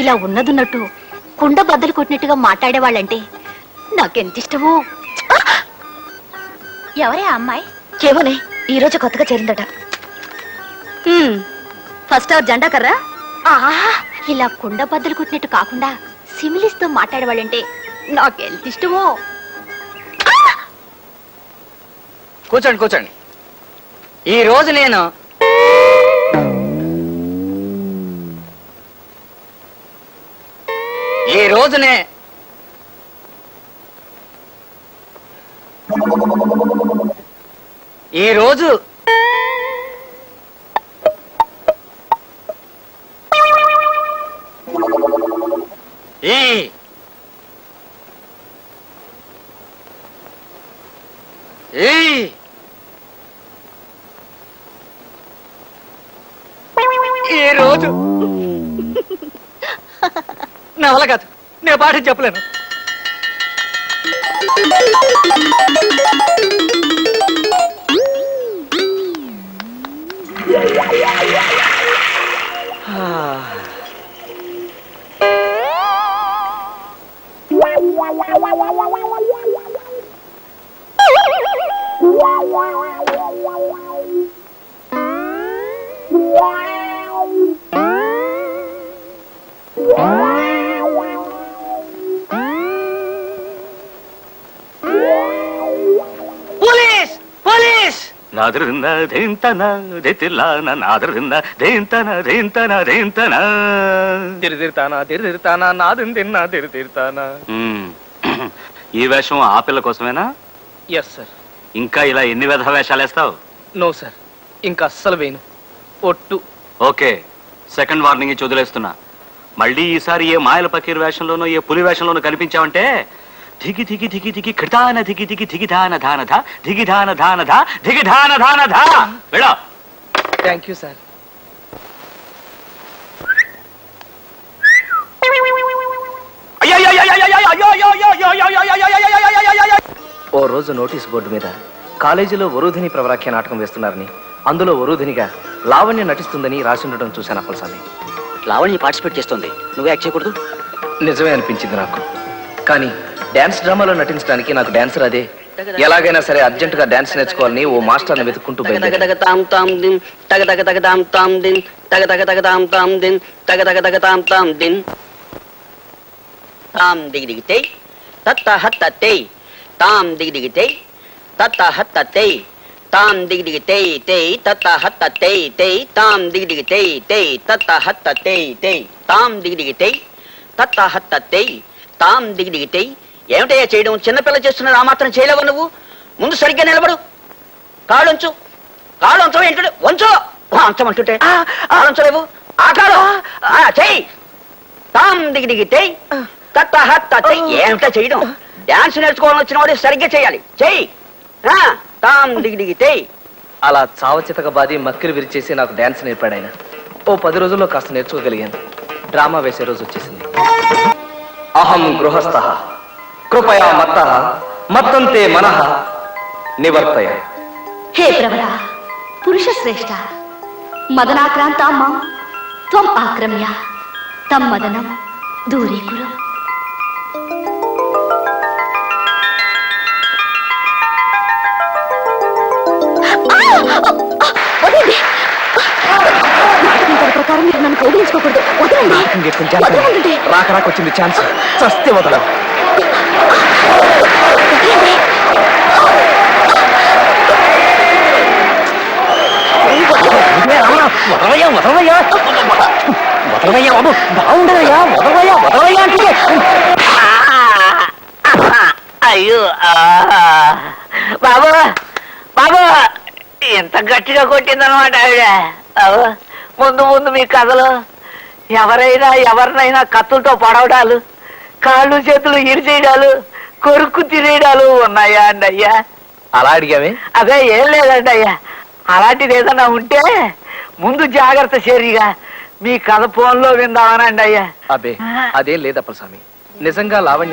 ఇలా ఉన్నదున్నట్టు కుండ బద్దలు కొట్టినట్టుగా మాట్లాడేవాళ్ళంటే నాకెంత ఇష్టమో. ఎవరే ఆ అమ్మాయి? ఏమోనే ఈ రోజు కొత్తగా చేరిందట. ఫస్ట్ అవర్ జెండా కర్రా? ఇలా కుండ బద్దలు కొట్టినట్టు కాకుండా సిమిలిస్తో మాట్లాడేవాళ్ళంటే నాకెంత ఇష్టమో. కూర్చోండి కూర్చోండి. ఈ రోజు నేను రోజునే. ఈ రోజు ఈ ఈ ఈ రోజు. నా వల్ల కాదు. నేను పాఠం చెప్పలేను Wow. నాదరింద దేంతన దెతిల్లాన నాదరింద దేంతన దేంతన దేంతన. తిరిదిరుతానా తిరిదిరుతానా నాదిని తిన్నా తిరిదిరుతానా మ్మ్. ఈ వేషం ఆ పిల్ల కోసమేనా? ఎస్ సార్ ఇంకా ఇలా ఎన్ని విధ వేషాలు వేస్తావు నో సార్ ఇంకా అస్సలు వేయను. ఒట్టు. ఓకే. సెకండ్ వార్నింగ్ ఇచ్చి వదిలేస్తున్నా. మళ్ళీ ఈసారి ఏ మాయల పకీర్ వేషంలోనో ఏ పులి వేషంలోనో కనిపించావంటే ధిగి ధిగి ధిగి ధిగి కృతాన ధిగి ధిగి ధిగి ధాన ధాన ధ ధిగి ధాన ధాన ధ ధిగి ధాన ధాన ధ. వెళ్ళ. థ్యాంక్ యూ సార్ ఓ రోజు నోటీస్ బోర్డు మీద కాలేజీలో వరూధిని ప్రవరాఖ్య నాటకం వేస్తున్నారని అందులో వరూధినిగా లావణ్య నటిస్తుందని రాసి ఉండటం చూశాను అప్పలస్వామి లావణ్య పార్టిసిపేట్ చేస్తుంది. నువ్వు యాక్ట్ చేయకూడదు? నిజమే అనిపించింది నాకు. కానీ డాన్స్ డ్రామాలో నటించడానికి నాకు డాన్సర్ అదే ఎలాగైనా సరే అర్జెంట్గా డాన్స్ నేర్చుకోవాలని ఓ వెతుక్కుంటూ తగ బయలుదేరాను. తగ తాం దిగితే తత్త హత్త తాం దిగి దిగితే తత్త హత్త తాం దిగి దిగితే తే తత్త హత్త తాం దిగితే తత్త హత్త తే తాం దిగి దిగితే తత్త హత్త తాం దిగి దిగితే ఏమిటయ్యా చేయడం? చిన్నపిల్ల చేస్తున్నది ఆ మాత్రం చేయలేవు నువ్వు? ముందు సరిగ్గా నిలబడు. కాళ్ళుంచు. కాళ్ళు ఉంచవు ఏంటంటే వంచు అంచమంటుంటే కాళ్ళుంచలేవు ఆ. కాడు ఆ, చెయ్యి. తాం దిగి దిగి తెయ్ తత్త హత్త తెయ్ ఏమిటా చేయడం? డాన్స్ నేర్చుకోవాలని వచ్చిన వాడు సరిగ్గా చేయాలి. చెయ్యి. ఆ, తాం దిగి దిగి తెయ్ అలా చావచితక బాది మక్కిలు విరిచేసి నాకు డాన్స్ నేర్పాడు ఆయన ఓ పది రోజుల్లో కాస్త నేర్చుకోగలిగాను. డ్రామా వేసే రోజు వచ్చేసింది. అహం గృహస్థ. కృపయా మత్త మత్తంతే మనః నివర్తయ. హే ప్రవర పురుష శ్రేష్ఠ మదనాక్రాంత మాం త్వం ఆక్రమ్య తం మదనం దూరీకురు ప్రకారం మీరు నన్ను కౌగిలించుకోకూడదు. వదలండి. రాక రాక వచ్చింది ఛాన్స్. చస్తే వదలం. వదలయ్యా వదలయ్యా వదలయ్యా బాబు బాగుండదయ్యా వదలయ్యా వదలయ్యా అంటే. అయ్యో బాబు బాబు ఎంత గట్టిగా కొట్టిందనమాట ఆవిడ. ముందు ముందు మీ కథలు. ఎవరైనా ఎవరినైనా కత్తులతో పడవడాలు కాళ్ళు చేతులు ఇరిచేయడాలు కొరుక్కు తినేయడాలు ఉన్నాయా అండి అయ్యా? అలా అడిగామే అదే ఏం లేదండి అయ్యా. అలాంటిది ఏదైనా ఉంటే ముందు జాగ్రత్త చేరిగా మీ కథ ఫోన్లో విందామనండి అయ్యా. అబ్బే అదేం లేదప్పల స్వామి నిజంగా లావణ్య